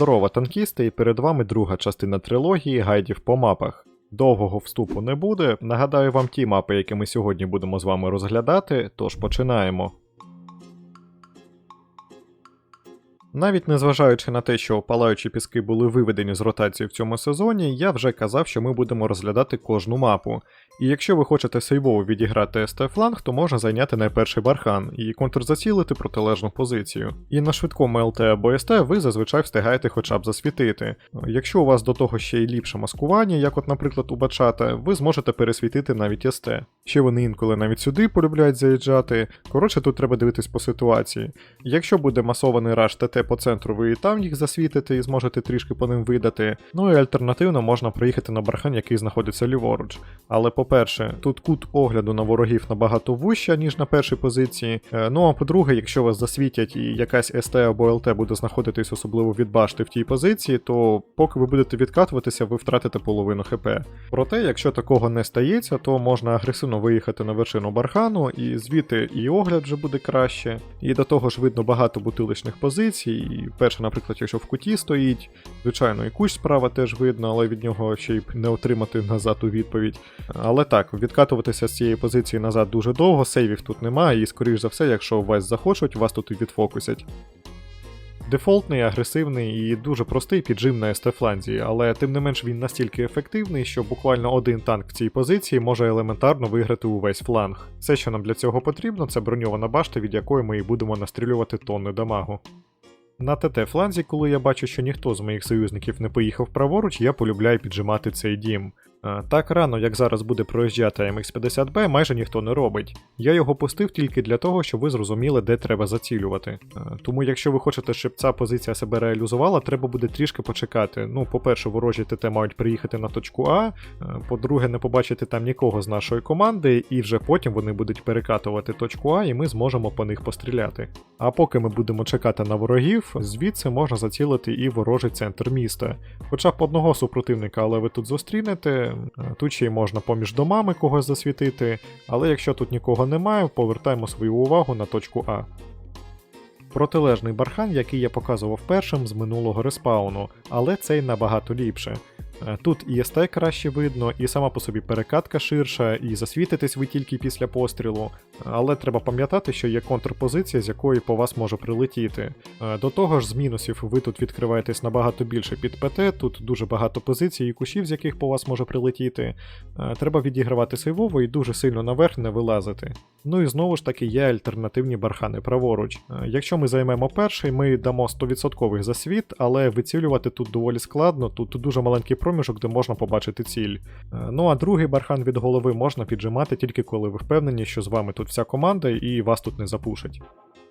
Здорово, танкісти, і перед вами друга частина трилогії гайдів по мапах. Довгого вступу не буде. Нагадаю вам ті мапи, які ми сьогодні будемо з вами розглядати, тож починаємо. Навіть незважаючи на те, що палаючі піски були виведені з ротації в цьому сезоні, я вже казав, що ми будемо розглядати кожну мапу. І якщо ви хочете сейвово відіграти СТ фланг, то можна зайняти найперший бархан і контрзацілити протилежну позицію. І на швидкому ЛТ або СТ ви зазвичай встигаєте хоча б засвітити. Якщо у вас до того ще й ліпше маскування, як от, наприклад, у бачата, ви зможете пересвітити навіть СТ. Ще вони інколи навіть сюди полюбляють заїжджати. Коротше, тут треба дивитись по ситуації. Якщо буде масований раш ТТ по центру, ви і там їх засвітите і зможете трішки по ним видати. Ну і альтернативно можна проїхати на бархан, який знаходиться ліворуч. Але по-перше, тут кут огляду на ворогів набагато вуща, ніж на першій позиції. Е, Ну а по-друге, якщо вас засвітять і якась СТ або ЛТ буде знаходитись особливо від башти в тій позиції, то поки ви будете відкатуватися, ви втратите половину ХП. Проте, якщо такого не стається, то можна агресивно виїхати на вершину бархану, і звідти і огляд вже буде краще. І до того ж видно багато бутиличних позицій. І перше, наприклад, якщо в куті стоїть, звичайно, і кущ справа теж видно, але від нього ще й не отримати назад у відповідь. Але так, відкатуватися з цієї позиції назад дуже довго, сейвів тут немає, і скоріш за все, якщо вас захочуть, вас тут і відфокусять. Дефолтний, агресивний і дуже простий піджим на СТ-фланзі, але тим не менш він настільки ефективний, що буквально один танк в цій позиції може елементарно виграти увесь фланг. Все, що нам для цього потрібно, це броньована башта, від якої ми і будемо настрілювати тонни дамагу. На ТТ фланзі, коли я бачу, що ніхто з моїх союзників не поїхав праворуч, я полюбляю піджимати цей дім. Е, Так рано, як зараз буде проїжджати MX50B, майже ніхто не робить. Я його пустив тільки для того, щоб ви зрозуміли, де треба зацілювати. Е, Тому, якщо ви хочете, щоб ця позиція себе реалізувала, треба буде трішки почекати. Ну, по-перше, ворожі ТТ мають приїхати на точку А, е, по-друге, не побачити там нікого з нашої команди, і вже потім вони будуть перекатувати точку А, і ми зможемо по них постріляти. А поки ми будемо чекати на ворогів, звідси можна зацілити і ворожий центр міста. Хоча б одного супротивника, але ви тут зустрінете. Е, й можна поміж домами когось засвітити, але якщо тут нікого немає, повертаємо свою увагу на точку А. Протилежний бархан, який я показував першим з минулого респауну, але цей набагато ліпше. Е, Тут і СТ краще видно, і сама по собі перекатка ширша, і засвітитись ви тільки після пострілу. Але треба пам'ятати, що є контрпозиція, з якої по вас може прилетіти. Е, До того ж, з мінусів ви тут відкриваєтесь набагато більше під ПТ, тут дуже багато позицій і кущів, з яких по вас може прилетіти. Е, Треба відігравати сейвово і дуже сильно наверх не вилазити. Ну і знову ж таки є альтернативні бархани праворуч. Якщо ми займемо перший, ми дамо 100% засвіт, але вицілювати тут доволі складно, тут дуже маленький проміжок, де можна побачити ціль. Е, Ну а другий бархан від голови можна піджимати тільки коли ви впевнені, що з вами тут вся команда і вас тут не запушать.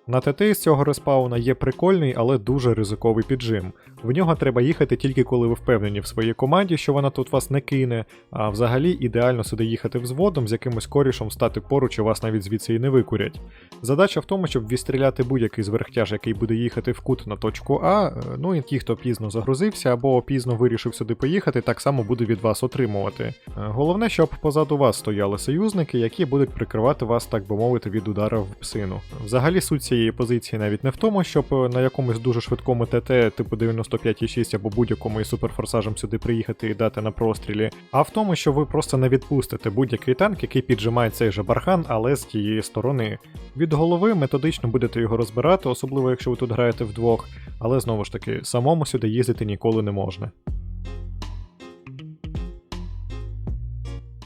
На ТТ з цього респауна є прикольний, але дуже ризиковий піджим. В нього треба їхати тільки коли ви впевнені в своїй команді, що вона тут вас не кине, а взагалі ідеально сюди їхати взводом з якимось корішем стати поруч і вас навіть звідси і не викурять. Задача в тому, щоб відстріляти будь-який зверхтяж, який буде їхати в кут на точку А, е, ну і ті, хто пізно загрузився або пізно вирішив сюди поїхати, так само буде від вас отримувати. Е, Головне, щоб позаду вас стояли союзники, які будуть прикривати вас, так би мовити, від удара в псину. Взагалі суть цієї позиції навіть не в тому, щоб е, на якомусь дуже швидкому ТТ, типу 95,6 або будь-якому із суперфорсажем сюди приїхати і дати на прострілі, а в тому, що ви просто не відпустите будь-який танк, який піджимає цей же бархан, але з тієї сторони. Від голови методично будете його розбирати, особливо якщо ви тут граєте вдвох, але знову ж таки, самому сюди їздити ніколи не можна.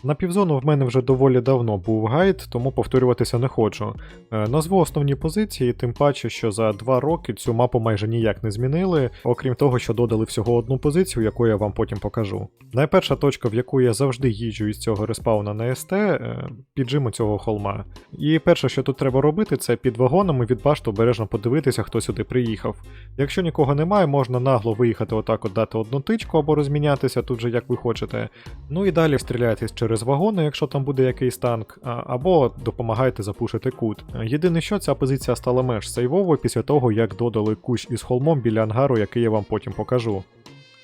На півзону в мене вже доволі давно був гайд, тому повторюватися не хочу. Е, Назву основні позиції, тим паче, що за два роки цю мапу майже ніяк не змінили, окрім того, що додали всього одну позицію, яку я вам потім покажу. Найперша точка, в яку я завжди їжджу із цього респауна на СТ, е, піджиму цього холма. І перше, що тут треба робити, це під вагонами від башту обережно подивитися, хто сюди приїхав. Якщо нікого немає, можна нагло виїхати отак, от дати одну тичку або розмінятися тут же як ви хочете. Ну і далі стріляйтесь через вагони, якщо там буде якийсь танк, або допомагайте запушити кут. Єдине, що ця позиція стала менш сейвовою після того, як додали кущ із холмом біля ангару, який я вам потім покажу.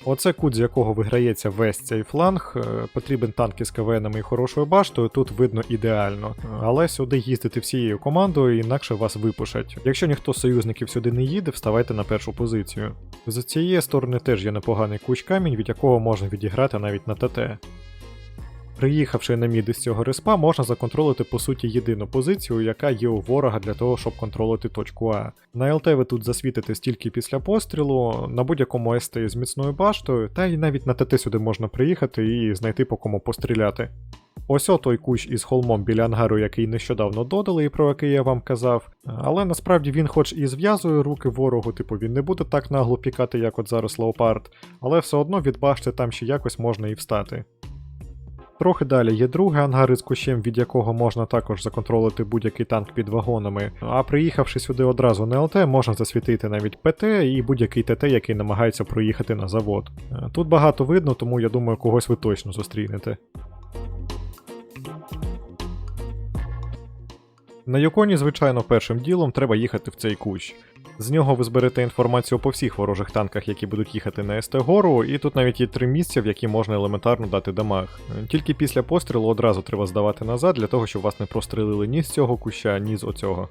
Оце кут, з якого виграється весь цей фланг. Е, Потрібен танк із КВНами і хорошою баштою, тут видно ідеально. Але сюди їздити всією командою, інакше вас випушать. Якщо ніхто з союзників сюди не їде, вставайте на першу позицію. З цієї сторони теж є непоганий куч камінь, від якого можна відіграти навіть на ТТ. Приїхавши на мід із цього респа, можна законтролити по суті єдину позицію, яка є у ворога для того, щоб контролити точку А. На ЛТ ви тут засвітите стільки після пострілу, на будь-якому СТ з міцною баштою, та й навіть на ТТ сюди можна приїхати і знайти по кому постріляти. Ось о той кущ із холмом біля ангару, який нещодавно додали і про який я вам казав. Але насправді він хоч і зв'язує руки ворогу, типу він не буде так нагло пікати, як от зараз леопард, але все одно від башти там ще якось можна і встати. Трохи далі є другий ангар із кущем, від якого можна також законтролити будь-який танк під вагонами. А приїхавши сюди одразу на ЛТ, можна засвітити навіть ПТ і будь-який ТТ, який намагається проїхати на завод. Е, Тут багато видно, тому я думаю, когось ви точно зустрінете. На Юконі, звичайно, першим ділом треба їхати в цей кущ. З нього ви зберете інформацію по всіх ворожих танках, які будуть їхати на СТ гору, і тут навіть є три місця, в які можна елементарно дати дамаг. Тільки після пострілу одразу треба здавати назад, для того, щоб вас не прострелили ні з цього куща, ні з оцього.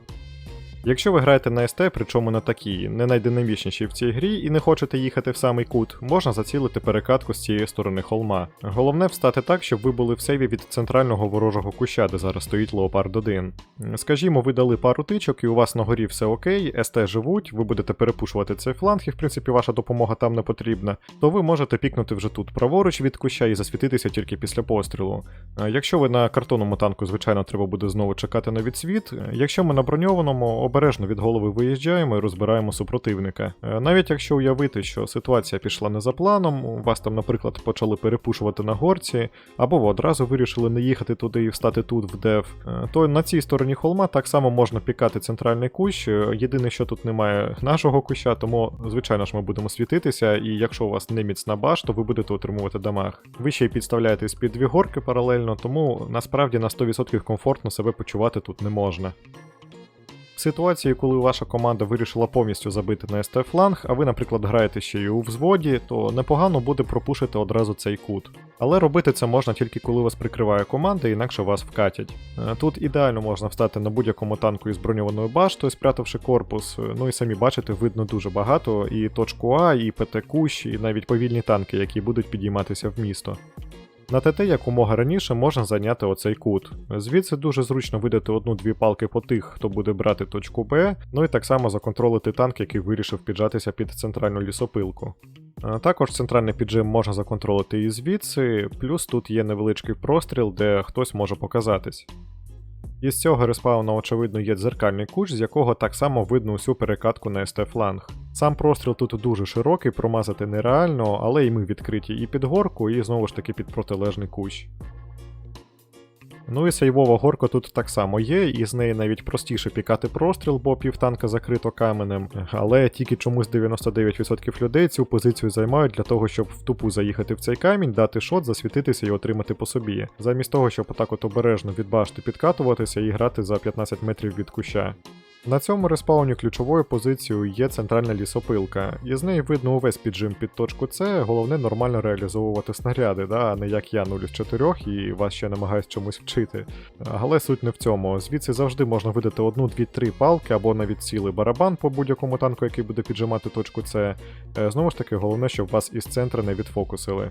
Якщо ви граєте на СТ, причому на такій, не найдинамічнішій в цій грі, і не хочете їхати в самий кут, можна зацілити перекатку з цієї сторони холма. Головне встати так, щоб ви були в сейві від центрального ворожого куща, де зараз стоїть Леопард 1. Скажімо, ви дали пару тичок, і у вас на горі все окей, СТ живуть, ви будете перепушувати цей фланг, і в принципі ваша допомога там не потрібна, то ви можете пікнути вже тут праворуч від куща і засвітитися тільки після пострілу. Е, Якщо ви на картонному танку, звичайно, треба буде знову чекати на відсвіт. Е, Якщо ми на броньованому, обережно від голови виїжджаємо і розбираємо супротивника. Е, Навіть якщо уявити, що ситуація пішла не за планом, вас там, наприклад, почали перепушувати на горці, або ви одразу вирішили не їхати туди і встати тут в дев, е, то на цій стороні холма так само можна пікати центральний кущ. Е, Єдине, що тут немає нашого куща, тому звичайно ж ми будемо світитися, і якщо у вас не міцна баш, то ви будете отримувати дамаг. Ви ще й підставляєтесь під дві горки паралельно, тому насправді на 100% комфортно себе почувати тут не можна. Ситуації, коли ваша команда вирішила повністю забити на СТ фланг, а ви, наприклад, граєте ще й у взводі, то непогано буде пропушити одразу цей кут. Але робити це можна тільки коли вас прикриває команда, інакше вас вкатять. Е, Тут ідеально можна встати на будь-якому танку із броньованою баштою, спрятавши корпус. Е, Ну і самі бачите, видно дуже багато і точку А, і ПТ кущ, і навіть повільні танки, які будуть підійматися в місто. На ТТ якомога раніше можна зайняти оцей кут. Звідси дуже зручно видати одну-дві палки по тих, хто буде брати точку Б, ну і так само законтролити танк, який вирішив піджатися під центральну лісопилку. Також центральний піджим можна законтролити і звідси, плюс тут є невеличкий простріл, де хтось може показатись. Із цього респауна, очевидно, є дзеркальний куч, з якого так само видно усю перекатку на СТ фланг. Сам простріл тут дуже широкий, промазати нереально, але і ми відкриті і під горку, і знову ж таки під протилежний кущ. Ну і сейвова горка тут так само є, і з неї навіть простіше пікати простріл, бо півтанка закрито каменем. Але тільки чомусь 99% людей цю позицію займають для того, щоб в тупу заїхати в цей камінь, дати шот, засвітитися і отримати по собі. Замість того, щоб отак от обережно від башти підкатуватися і грати за 15 метрів від куща. На цьому респауні ключовою позицією є центральна лісопилка, і з неї видно увесь піджим під точку С, головне нормально реалізовувати снаряди, да, а не як я 0 з 4 і вас ще намагаюсь чомусь вчити. Але суть не в цьому. Звідси завжди можна видати одну, дві, три палки або навіть цілий барабан по будь-якому танку, який буде піджимати точку С. Е, Знову ж таки, головне, щоб вас із центра не відфокусили.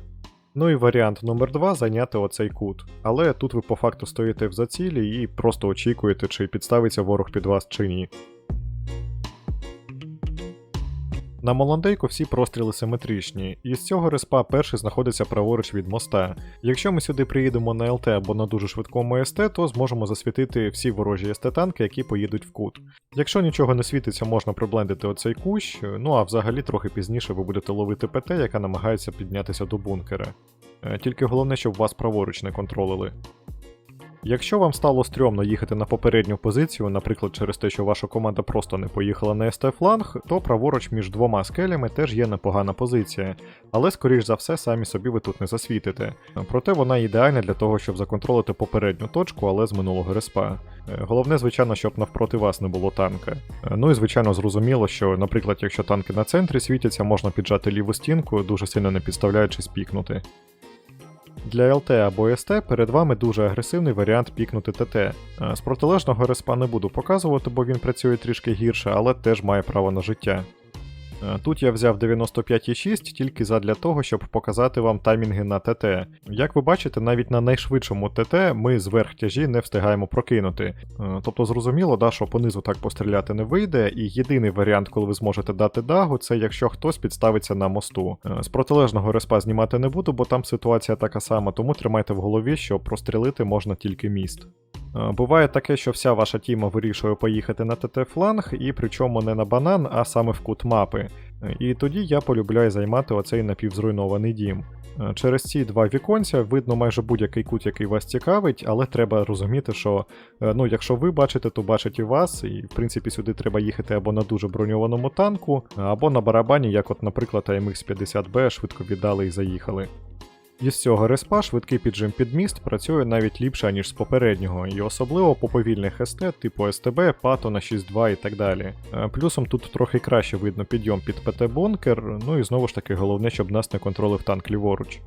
Ну і варіант номер два зайняти оцей кут. Але тут ви по факту стоїте в зацілі і просто очікуєте, чи підставиться ворог під вас чи ні. На Моландейку всі простріли симетричні, і з цього респа перший знаходиться праворуч від моста. Якщо ми сюди приїдемо на ЛТ або на дуже швидкому СТ, то зможемо засвітити всі ворожі СТ-танки, які поїдуть в кут. Якщо нічого не світиться, можна приблендити оцей кущ, ну а взагалі трохи пізніше ви будете ловити ПТ, яка намагається піднятися до бункера. Е, Тільки головне, щоб вас праворуч не контролили. Якщо вам стало стрьомно їхати на попередню позицію, наприклад, через те, що ваша команда просто не поїхала на СТ фланг, то праворуч між двома скелями теж є непогана позиція, але скоріш за все самі собі ви тут не засвітите. Проте вона ідеальна для того, щоб законтролити попередню точку, але з минулого респа. Е, Головне, звичайно, щоб навпроти вас не було танка. Е, Ну і звичайно зрозуміло, що, наприклад, якщо танки на центрі світяться, можна піджати ліву стінку, дуже сильно не підставляючись пікнути. Для ЛТ або СТ перед вами дуже агресивний варіант пікнути ТТ. Е, З протилежного респа не буду показувати, бо він працює трішки гірше, але теж має право на життя. Е, Тут я взяв 95,6 тільки задля того, щоб показати вам таймінги на ТТ. Як ви бачите, навіть на найшвидшому ТТ ми зверх тяжі не встигаємо прокинути. Е, Тобто зрозуміло, да, що понизу так постріляти не вийде, і єдиний варіант, коли ви зможете дати дагу, це якщо хтось підставиться на мосту. Е, З протилежного респа знімати не буду, бо там ситуація така сама, тому тримайте в голові, що прострілити можна тільки міст. Е, Буває таке, що вся ваша тіма вирішує поїхати на ТТ фланг, і причому не на банан, а саме в кут мапи. Е, І тоді я полюбляю займати оцей напівзруйнований дім. Е, Через ці два віконця видно майже будь-який кут, який вас цікавить, але треба розуміти, що ну, якщо ви бачите, то бачить і вас, і в принципі сюди треба їхати або на дуже броньованому танку, або на барабані, як от, наприклад, AMX 50B, швидко віддали і заїхали. Із цього респа швидкий піджим під міст працює навіть ліпше, ніж з попереднього, і особливо по повільних СТ, типу СТБ, Пато на 6.2 і так далі. Е, Плюсом тут трохи краще видно підйом під ПТ-бункер, ну і знову ж таки головне, щоб нас не контролив танк ліворуч.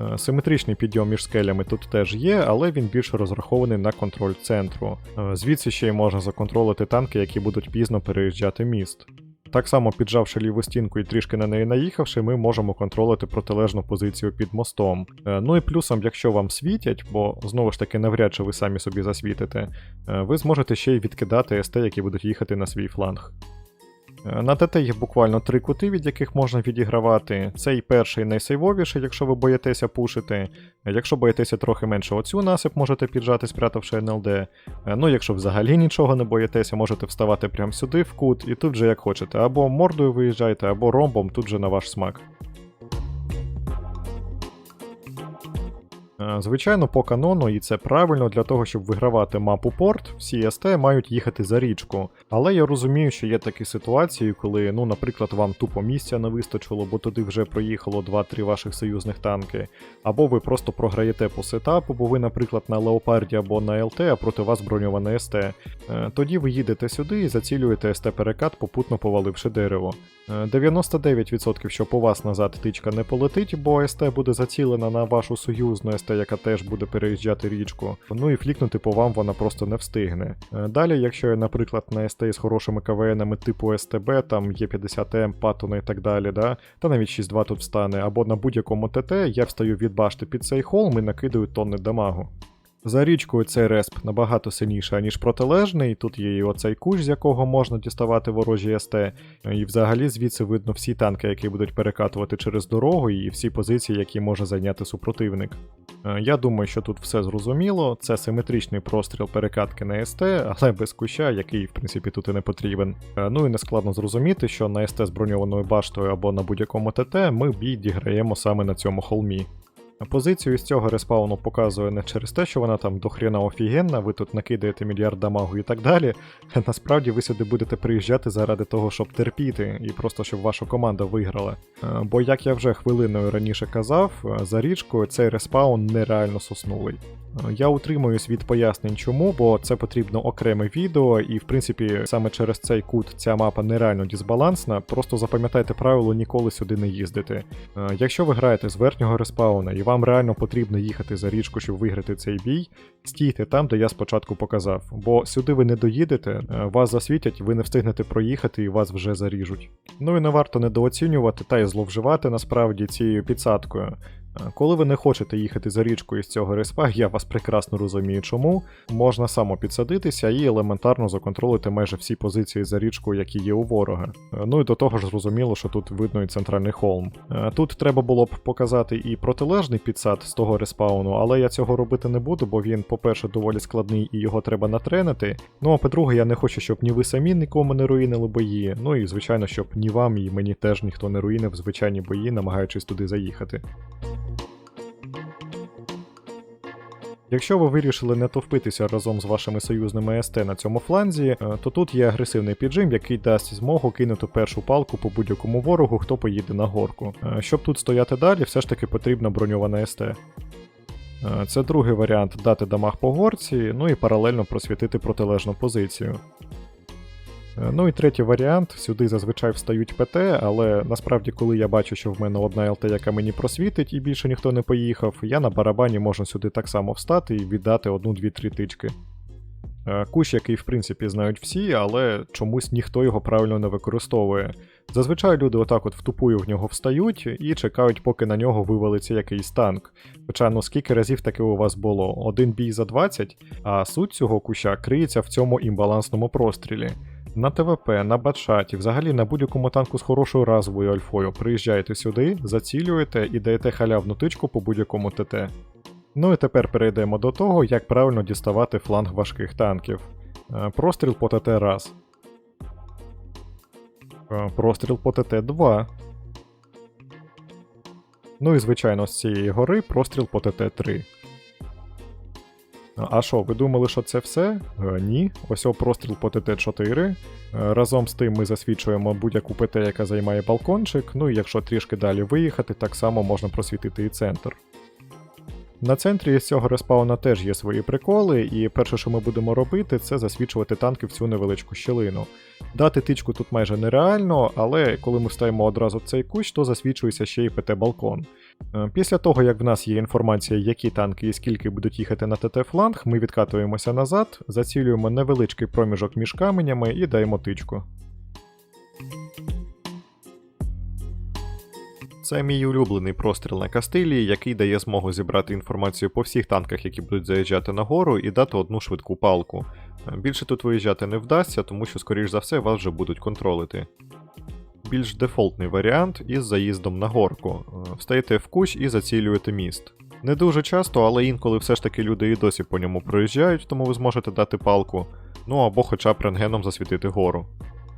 Е, Симетричний підйом між скелями тут теж є, але він більше розрахований на контроль центру. Е, Звідси ще й можна законтролити танки, які будуть пізно переїжджати міст. Так само піджавши ліву стінку і трішки на неї наїхавши, ми можемо контролити протилежну позицію під мостом. Е, Ну і плюсом, якщо вам світять, бо знову ж таки навряд чи ви самі собі засвітите, е, ви зможете ще й відкидати СТ, які будуть їхати на свій фланг. Е, На ТТ є буквально три кути, від яких можна відігравати. Цей перший найсейвовіший, якщо ви боїтеся пушити. Якщо боїтеся трохи менше оцю насип, можете піджати, спрятавши НЛД. Е, Ну, якщо взагалі нічого не боїтеся, можете вставати прямо сюди в кут, і тут же як хочете. Або мордою виїжджайте, або ромбом, тут же на ваш смак. Звичайно, по канону, і це правильно для того, щоб вигравати мапу порт, всі СТ мають їхати за річку. Але я розумію, що є такі ситуації, коли, ну, наприклад, вам тупо місця не вистачило, бо туди вже проїхало 2-3 ваших союзних танки, або ви просто програєте по сетапу, бо ви, наприклад, на Леопарді або на ЛТ, а проти вас броньоване СТ. Е, Тоді ви їдете сюди і зацілюєте СТ-перекат, попутно поваливши дерево. Е, 99% що по вас назад тичка не полетить, бо СТ буде зацілена на вашу союзну СТ, яка теж буде переїжджати річку. Ну і флікнути по вам вона просто не встигне. Е, Далі, якщо наприклад, на СТ з хорошими КВНами типу СТБ, там є 50М, Паттона і так далі, да, та навіть 6-2 тут встане, або на будь-якому ТТ я встаю від башти під цей холм і накидаю тонни дамагу. За річкою цей респ набагато сильніший, ніж протилежний. Тут є і оцей кущ, з якого можна діставати ворожі СТ. І взагалі звідси видно всі танки, які будуть перекатувати через дорогу, і всі позиції, які може зайняти супротивник. Е, Я думаю, що тут все зрозуміло. Це симетричний простріл перекатки на СТ, але без куща, який в принципі тут і не потрібен. Е, Ну і нескладно зрозуміти, що на СТ з броньованою баштою або на будь-якому ТТ ми бій діграємо саме на цьому холмі. Позицію з цього респауну показує не через те, що вона там дохрена офігенна, ви тут накидаєте мільярд дамагу і так далі. Насправді ви сюди будете приїжджати заради того, щоб терпіти, і просто щоб ваша команда виграла. Е, Бо, як я вже хвилиною раніше казав, е, за річкою цей респаун нереально соснулий. Е, Я утримуюсь від пояснень чому, бо це потрібно окреме відео, і в принципі саме через цей кут ця мапа нереально дисбалансна. Просто запам'ятайте правило ніколи сюди не їздити. Якщо ви граєте з верхнього респауна і вам реально потрібно їхати за річку, щоб виграти цей бій, стійте там, де я спочатку показав. Бо сюди ви не доїдете, е, вас засвітять, ви не встигнете проїхати і вас вже заріжуть. Ну і не варто недооцінювати та й зловживати насправді цією підсадкою. Коли ви не хочете їхати за річкою з цього респа, я вас прекрасно розумію чому. Можна само підсадитися і елементарно законтролити майже всі позиції за річкою, які є у ворога. Ну і до того ж зрозуміло, що тут видно і центральний холм. Е, Тут треба було б показати і протилежний підсад з того респауну, але я цього робити не буду, бо він, по-перше, доволі складний і його треба натренити. Ну а по-друге, я не хочу, щоб ні ви самі нікому не руїнили бої. Ну і звичайно, щоб ні вам, і мені теж ніхто не руїнив звичайні бої, намагаючись туди заїхати. Якщо ви вирішили не товпитися разом з вашими союзними СТ на цьому фланзі, е, то тут є агресивний піджим, який дасть змогу кинути першу палку по будь-якому ворогу, хто поїде на горку. Е, Щоб тут стояти далі, все ж таки потрібна броньована СТ. Е, Це другий варіант дати дамаг по горці, ну і паралельно просвітити протилежну позицію. Е, Ну і третій варіант, сюди зазвичай встають ПТ, але насправді, коли я бачу, що в мене одна ЛТ, яка мені просвітить, і більше ніхто не поїхав, я на барабані можу сюди так само встати і віддати одну-дві-три тички. Е, Кущ, який в принципі знають всі, але чомусь ніхто його правильно не використовує. Зазвичай люди отак от втупую в нього встають і чекають, поки на нього вивалиться якийсь танк. Хоча ну скільки разів таке у вас було? Один бій за 20, а суть цього куща криється в цьому імбалансному прострілі. На ТВП, на батшаті, взагалі на будь-якому танку з хорошою разовою альфою приїжджаєте сюди, зацілюєте і даєте халявну тичку по будь-якому ТТ. Ну і тепер перейдемо до того, як правильно діставати фланг важких танків. Е, Простріл по ТТ раз. Е, Простріл по ТТ 2. Ну і звичайно з цієї гори простріл по ТТ 3. А що, ви думали, що це все? Е, ні. Ось о простріл по ТТ-4. Е, Разом з тим ми засвідчуємо будь-яку ПТ, яка займає балкончик. Ну і якщо трішки далі виїхати, так само можна просвітити і центр. На центрі з цього респауна теж є свої приколи, і перше, що ми будемо робити, це засвічувати танки в цю невеличку щілину. Дати тичку тут майже нереально, але коли ми вставимо одразу в цей кущ, то засвічується ще й ПТ-балкон. Е, Після того, як в нас є інформація, які танки і скільки будуть їхати на ТТ-фланг, ми відкатуємося назад, зацілюємо невеличкий проміжок між каменями і даємо тичку. Це мій улюблений простріл на Кастилії, який дає змогу зібрати інформацію по всіх танках, які будуть заїжджати на гору, і дати одну швидку палку. Е, Більше тут виїжджати не вдасться, тому що, скоріш за все, вас вже будуть контролити. Більш дефолтний варіант із заїздом на горку. Е, Встаєте в кущ і зацілюєте міст. Не дуже часто, але інколи все ж таки люди і досі по ньому проїжджають, тому ви зможете дати палку, ну або хоча б рентгеном засвітити гору.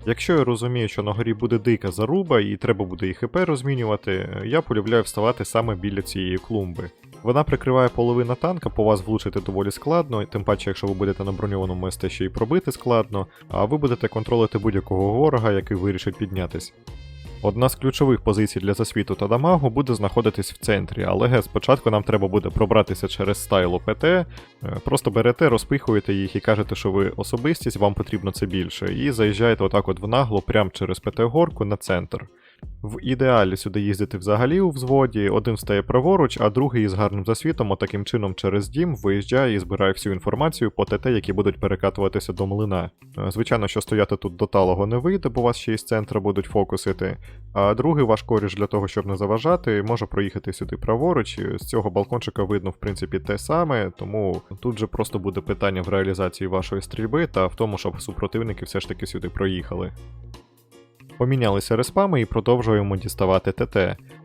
Якщо я розумію, що на горі буде дика заруба і треба буде і ХП розмінювати, я полюбляю вставати саме біля цієї клумби. Вона прикриває половину танка, по вас влучити доволі складно, тим паче, якщо ви будете на броньованому СТ ще й пробити складно, а ви будете контролити будь-якого ворога, який вирішить піднятись. Одна з ключових позицій для засвіту та дамагу буде знаходитись в центрі, але ге, спочатку нам треба буде пробратися через стайло ПТ, е, просто берете, розпихуєте їх і кажете, що ви особистість, вам потрібно це більше, і заїжджаєте отак от в нагло прямо через ПТ-горку на центр. В ідеалі сюди їздити взагалі у взводі, один стає праворуч, а другий із гарним засвітом, отаким чином через дім, виїжджає і збирає всю інформацію по ТТ, які будуть перекатуватися до млина. Е, Звичайно, що стояти тут до талого не вийде, бо вас ще із центра будуть фокусити. А другий ваш коріш для того, щоб не заважати, може проїхати сюди праворуч. З цього балкончика видно, в принципі, те саме, тому тут же просто буде питання в реалізації вашої стрільби та в тому, щоб супротивники все ж таки сюди проїхали. Помінялися респами і продовжуємо діставати ТТ.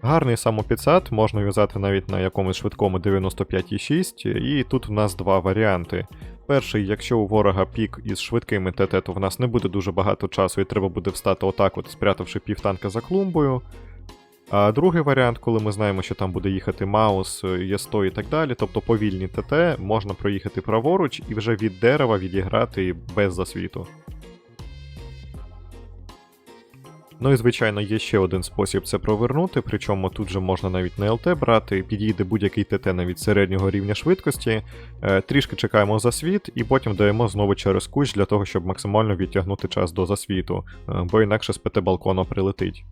Гарний самопідсад можна в'язати навіть на якомусь швидкому 95,6, і тут в нас два варіанти. Перший, якщо у ворога пік із швидкими ТТ, то в нас не буде дуже багато часу і треба буде встати отак, от спрятавши півтанка за клумбою. А другий варіант, коли ми знаємо, що там буде їхати Маус, Є100 і так далі, тобто повільні ТТ, можна проїхати праворуч і вже від дерева відіграти без засвіту. Ну і звичайно, є ще один спосіб це провернути, причому тут же можна навіть не ЛТ брати, підійде будь-який ТТ навіть середнього рівня швидкості, е, трішки чекаємо засвіт і потім даємо знову через кущ для того, щоб максимально відтягнути час до засвіту, е, бо інакше з ПТ балкона прилетить.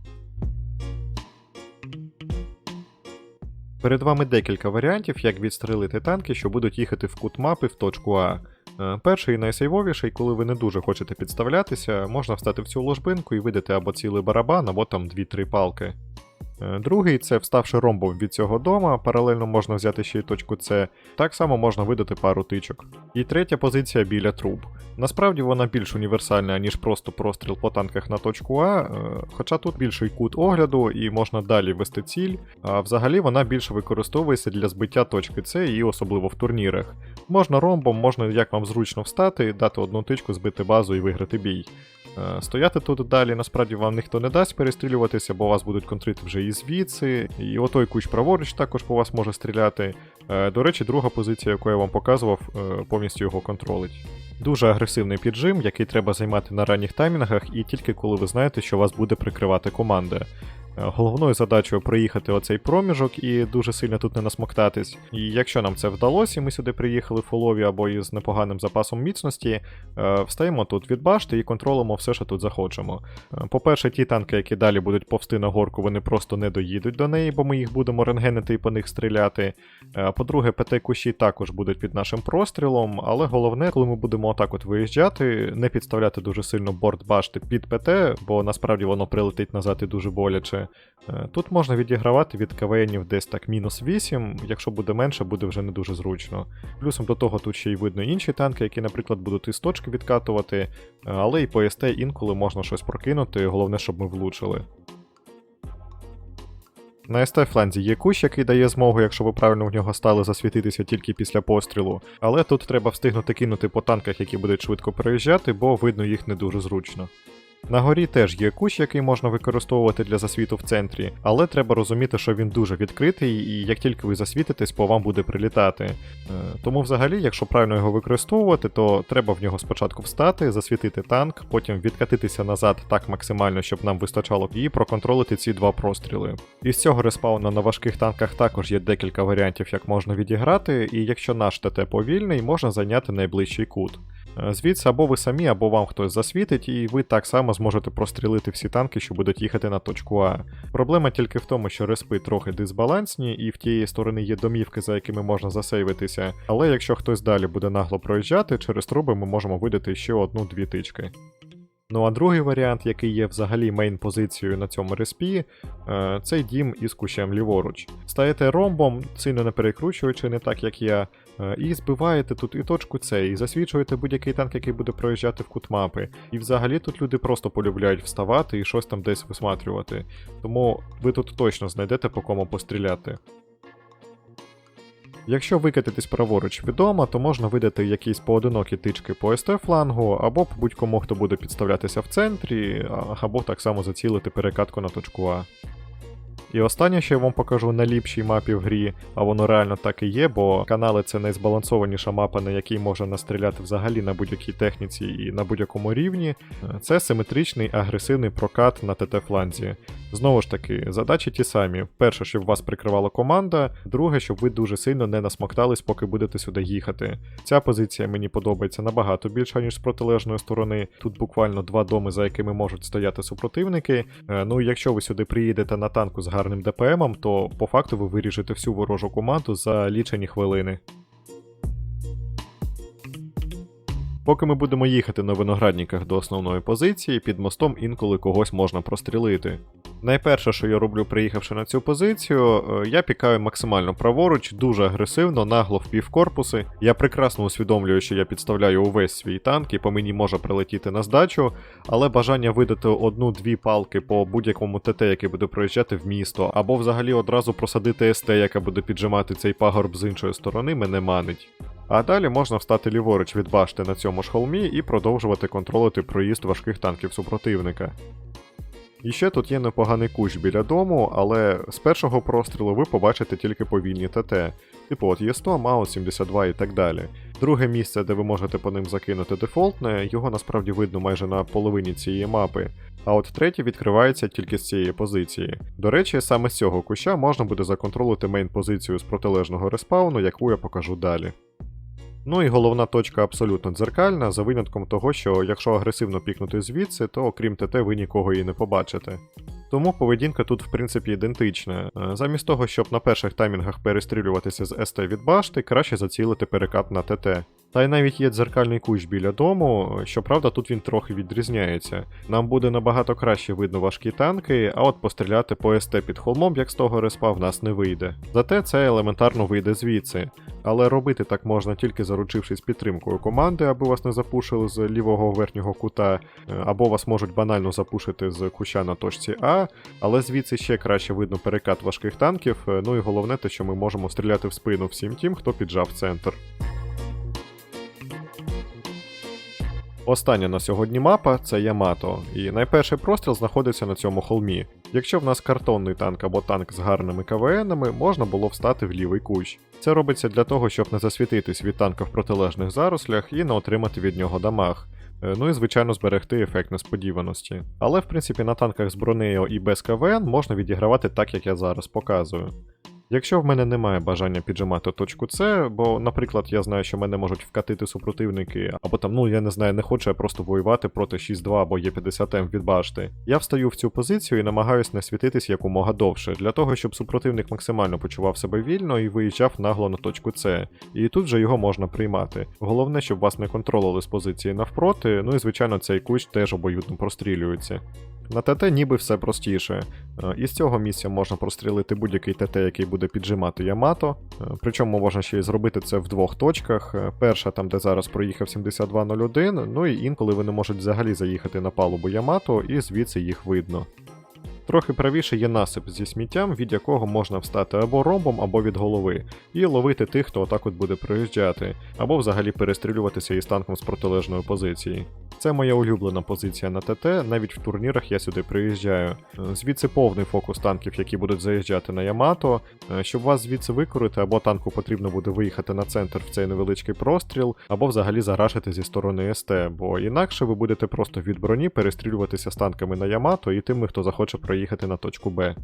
Перед вами декілька варіантів, як відстрелити танки, що будуть їхати в кут мапи в точку А. Е, Перший і найсейвовіший, коли ви не дуже хочете підставлятися, можна встати в цю ложбинку і видати або цілий барабан, або там 2-3 палки. Е, Другий це вставши ромбом від цього дома, паралельно можна взяти ще й точку С, так само можна видати пару тичок. І третя позиція біля труб. Насправді вона більш універсальна, ніж просто простріл по танках на точку А, е, хоча тут більший кут огляду і можна далі вести ціль, а взагалі вона більше використовується для збиття точки С і особливо в турнірах. Можна ромбом, можна як вам зручно встати, дати одну тичку, збити базу і виграти бій. Е, Стояти тут далі насправді вам ніхто не дасть перестрілюватися, бо вас будуть контрити вже і звідси, і отой кущ праворуч також по вас може стріляти. Е, До речі, друга позиція, яку я вам показував, е, повністю його контролить. Дуже агресивний піджим, який треба займати на ранніх таймінгах, і тільки коли ви знаєте, що вас буде прикривати команда. Е, Головною задачею проїхати оцей проміжок і дуже сильно тут не насмоктатись. І якщо нам це вдалося, і ми сюди приїхали фулові або із непоганим запасом міцності, е, встаємо тут від башти і контролимо все, що тут захочемо. Е, По-перше, ті танки, які далі будуть повсти на горку, вони просто не доїдуть до неї, бо ми їх будемо рентгенити і по них стріляти. По-друге, ПТ-кущі також будуть під нашим прострілом, але головне, коли ми будемо отак от виїжджати, не підставляти дуже сильно борт башти під ПТ, бо насправді воно прилетить назад і дуже боляче. Е, Тут можна відігравати від КВНів десь так мінус 8, якщо буде менше, буде вже не дуже зручно. Плюсом до того тут ще й видно інші танки, які, наприклад, будуть із точки відкатувати, е, але і по СТ інколи можна щось прокинути, головне, щоб ми влучили. На СТ фланзі є кущ, який дає змогу, якщо ви правильно в нього стали засвітитися тільки після пострілу. Але тут треба встигнути кинути по танках, які будуть швидко переїжджати, бо видно їх не дуже зручно. На горі теж є кущ, який можна використовувати для засвіту в центрі, але треба розуміти, що він дуже відкритий, і як тільки ви засвітитесь, по вам буде прилітати. Е, Тому, взагалі, якщо правильно його використовувати, то треба в нього спочатку встати, засвітити танк, потім відкатитися назад так максимально, щоб нам вистачало, і проконтролити ці два простріли. Із цього респауна на важких танках також є декілька варіантів, як можна відіграти, і якщо наш ТТ повільний, можна зайняти найближчий кут. Е, Звідси або ви самі, або вам хтось засвітить, і ви так само зможете прострілити всі танки, що будуть їхати на точку А. Проблема тільки в тому, що респи трохи дисбалансні, і в тієї сторони є домівки, за якими можна засейвитися. Але якщо хтось далі буде нагло проїжджати, через труби ми можемо видати ще одну-дві тички. Ну а другий варіант, який є взагалі мейн позицією на цьому респі, е, цей дім із кущем ліворуч. Стаєте ромбом, сильно не перекручуючи, не так як я, і збиваєте тут і точку С, і засвічуєте будь-який танк, який буде проїжджати в кут мапи. І взагалі тут люди просто полюбляють вставати і щось там десь висматрювати. Тому ви тут точно знайдете по кому постріляти. Якщо викатитись праворуч відомо, то можна видати якісь поодинокі тички по СТ флангу, або будь-кому, хто буде підставлятися в центрі, або так само зацілити перекатку на точку А. І останнє, що я вам покажу на ліпшій мапі в грі, а воно реально так і є, бо канали це найзбалансованіша мапа, на якій можна настріляти взагалі на будь-якій техніці і на будь-якому рівні. Це симетричний агресивний прокат на ТТ фланзі. Знову ж таки, задачі ті самі: перше, щоб вас прикривала команда, друге, щоб ви дуже сильно не насмоктались, поки будете сюди їхати. Ця позиція мені подобається набагато більше, ніж з протилежної сторони. Тут буквально два доми, за якими можуть стояти супротивники. Е, Ну і якщо ви сюди приїдете на танку з гарним ДПМом, то по факту ви виріжете всю ворожу команду за лічені хвилини. Поки ми будемо їхати на виноградниках до основної позиції, під мостом інколи когось можна прострілити. Найперше, що я роблю, приїхавши на цю позицію, е, я пікаю максимально праворуч, дуже агресивно, нагло в півкорпуси. Я прекрасно усвідомлюю, що я підставляю увесь свій танк і по мені може прилетіти на здачу, але бажання видати одну-дві палки по будь-якому ТТ, який буде проїжджати в місто, або взагалі одразу просадити СТ, яка буде піджимати цей пагорб з іншої сторони, мене манить. А далі можна встати ліворуч від башти на цьому ж холмі і продовжувати контролити проїзд важких танків супротивника. І ще тут є непоганий кущ біля дому, але з першого прострілу ви побачите тільки повільні ТТ, типу от є 100, МАУ 72 і так далі. Друге місце, де ви можете по ним закинути дефолтне, його насправді видно майже на половині цієї мапи. А от третє відкривається тільки з цієї позиції. До речі, саме з цього куща можна буде законтролити мейн-позицію з протилежного респауну, яку я покажу далі. Ну і головна точка абсолютно дзеркальна, за винятком того, що якщо агресивно пікнути звідси, то окрім ТТ ви нікого і не побачите. Тому поведінка тут в принципі ідентична. Е, Замість того, щоб на перших таймінгах перестрілюватися з СТ від башти, краще зацілити перекат на ТТ. Та й навіть є дзеркальний кущ біля дому, щоправда, тут він трохи відрізняється. Нам буде набагато краще видно важкі танки, а от постріляти по СТ під холмом, як з того респа, в нас не вийде. Зате це елементарно вийде звідси. Але робити так можна тільки заручившись підтримкою команди, аби вас не запушили з лівого верхнього кута, або вас можуть банально запушити з куща на точці А, але звідси ще краще видно перекат важких танків. Ну і головне те, що ми можемо стріляти в спину всім тим, хто піджав центр. Остання на сьогодні мапа це Ямато, і найперший простріл знаходиться на цьому холмі. Якщо в нас картонний танк або танк з гарними КВНами, можна було встати в лівий кущ. Це робиться для того, щоб не засвітитись від танка в протилежних зарослях і не отримати від нього дамаг. Е, Ну і звичайно зберегти ефект несподіваності. Але в принципі на танках з бронею і без КВН можна відігравати так, як я зараз показую. Якщо в мене немає бажання піджимати точку С, бо, наприклад, я знаю, що мене можуть вкатити супротивники, або там, ну я не знаю, не хочу я просто воювати проти 6-2 або Є50М від башти. Я встаю в цю позицію і намагаюсь не світитись якомога довше, для того, щоб супротивник максимально почував себе вільно і виїжджав нагло на точку С. І тут же його можна приймати. Головне, щоб вас не контролили з позиції навпроти, ну і звичайно цей кущ теж обоюдно прострілюється. На ТТ ніби все простіше. Е, Із цього місця можна прострілити будь-який ТТ, який буде піджимати Ямато. Е, Причому можна ще й зробити це в двох точках. Е, Перша, там де зараз проїхав 7201, ну і інколи вони можуть взагалі заїхати на палубу Ямато, і звідси їх видно. Трохи правіше є насип зі сміттям, від якого можна встати або ромбом, або від голови, і ловити тих, хто отак от буде проїжджати, або взагалі перестрілюватися із танком з протилежної позиції. Це моя улюблена позиція на ТТ, навіть в турнірах я сюди приїжджаю. Звідси повний фокус танків, які будуть заїжджати на Ямато. Е, Щоб вас звідси викорити, або танку потрібно буде виїхати на центр в цей невеличкий простріл, або взагалі зарашити зі сторони СТ, бо інакше ви будете просто від броні перестрілюватися з танками на Ямато і тими, хто захоче проїхати на точку Б.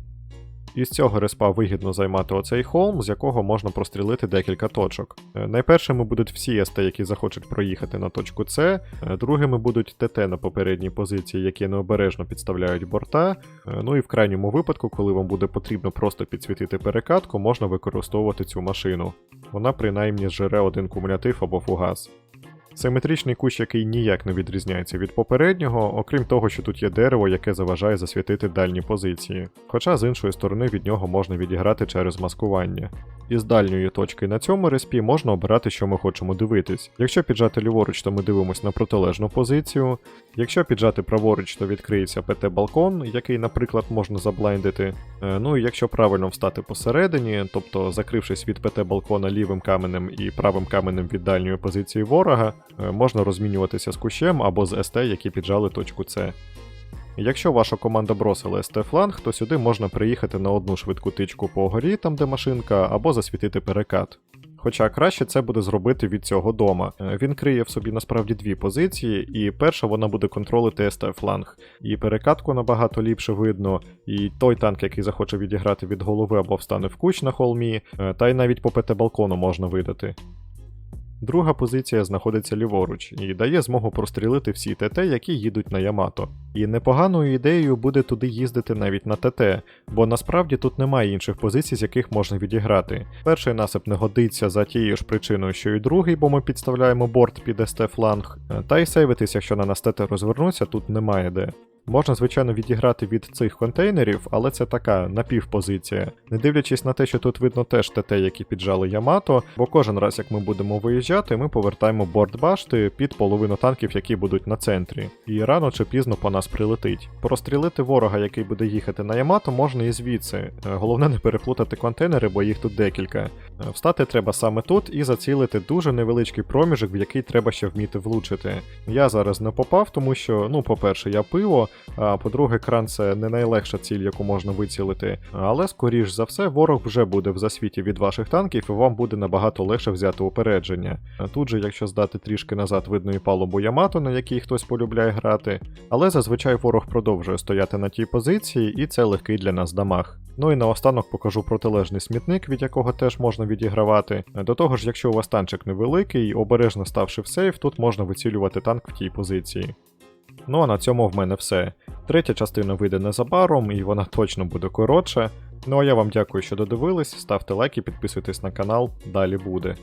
Із цього респа вигідно займати оцей холм, з якого можна прострілити декілька точок. Е, Найпершими будуть всі СТ, які захочуть проїхати на точку С, е, другими будуть ТТ на попередній позиції, які необережно підставляють борта. Е, Ну і в крайньому випадку, коли вам буде потрібно просто підсвітити перекатку, можна використовувати цю машину. Вона принаймні зжере один кумулятив або фугас. Симетричний кущ, який ніяк не відрізняється від попереднього, окрім того, що тут є дерево, яке заважає засвітити дальні позиції. Хоча з іншої сторони від нього можна відіграти через маскування. Із дальньої точки на цьому респі можна обирати, що ми хочемо дивитись. Якщо піджати ліворуч, то ми дивимося на протилежну позицію. Якщо піджати праворуч, то відкриється ПТ-балкон, який, наприклад, можна заблайндити. Е, Ну і якщо правильно встати посередині, тобто закрившись від ПТ-балкона лівим каменем і правим каменем від дальньої позиції ворога, е, можна розмінюватися з кущем або з СТ, які піджали точку С. Якщо ваша команда бросила СТ-фланг, то сюди можна приїхати на одну швидку тичку по горі, там де машинка, або засвітити перекат. Хоча краще це буде зробити від цього дома. Е, Він криє в собі насправді дві позиції, і перша вона буде контролити СТ-фланг. І перекатку набагато ліпше видно, і той танк, який захоче відіграти від голови або встане в куч на холмі, е, та й навіть по ПТ-балкону можна видати. Друга позиція знаходиться ліворуч і дає змогу прострілити всі ТТ, які їдуть на Ямато. І непоганою ідеєю буде туди їздити навіть на ТТ, бо насправді тут немає інших позицій, з яких можна відіграти. Перший насип не годиться за тією ж причиною, що і другий, бо ми підставляємо борт під СТ фланг, та й сейвитись, якщо на нас ТТ розвернуться, тут немає де. Можна, звичайно, відіграти від цих контейнерів, але це така напівпозиція. Не дивлячись на те, що тут видно теж ТТ, які піджали Ямато, бо кожен раз, як ми будемо виїжджати, ми повертаємо борт башти під половину танків, які будуть на центрі. І рано чи пізно по нас прилетить. Прострілити ворога, який буде їхати на Ямато, можна і звідси. Е, Головне не переплутати контейнери, бо їх тут декілька. Е, Встати треба саме тут і зацілити дуже невеличкий проміжок, в який треба ще вміти влучити. Я зараз не попав, тому що, ну, по-перше, я пиво, по-друге, кран це не найлегша ціль, яку можна вицілити. Але, скоріш за все, ворог вже буде в засвіті від ваших танків, і вам буде набагато легше взяти упередження. Тут же, якщо здати трішки назад, видно і палубу Ямато, на якій хтось полюбляє грати. Але зазвичай ворог продовжує стояти на тій позиції, і це легкий для нас дамаг. Ну і наостанок покажу протилежний смітник, від якого теж можна відігравати. До того ж, якщо у вас танчик невеликий, обережно ставши в сейф, тут можна вицілювати танк в тій позиції. Ну а на цьому в мене все. Третя частина вийде незабаром, і вона точно буде коротша. Ну а я вам дякую, що додивились, ставте лайки, підписуйтесь на канал, далі буде.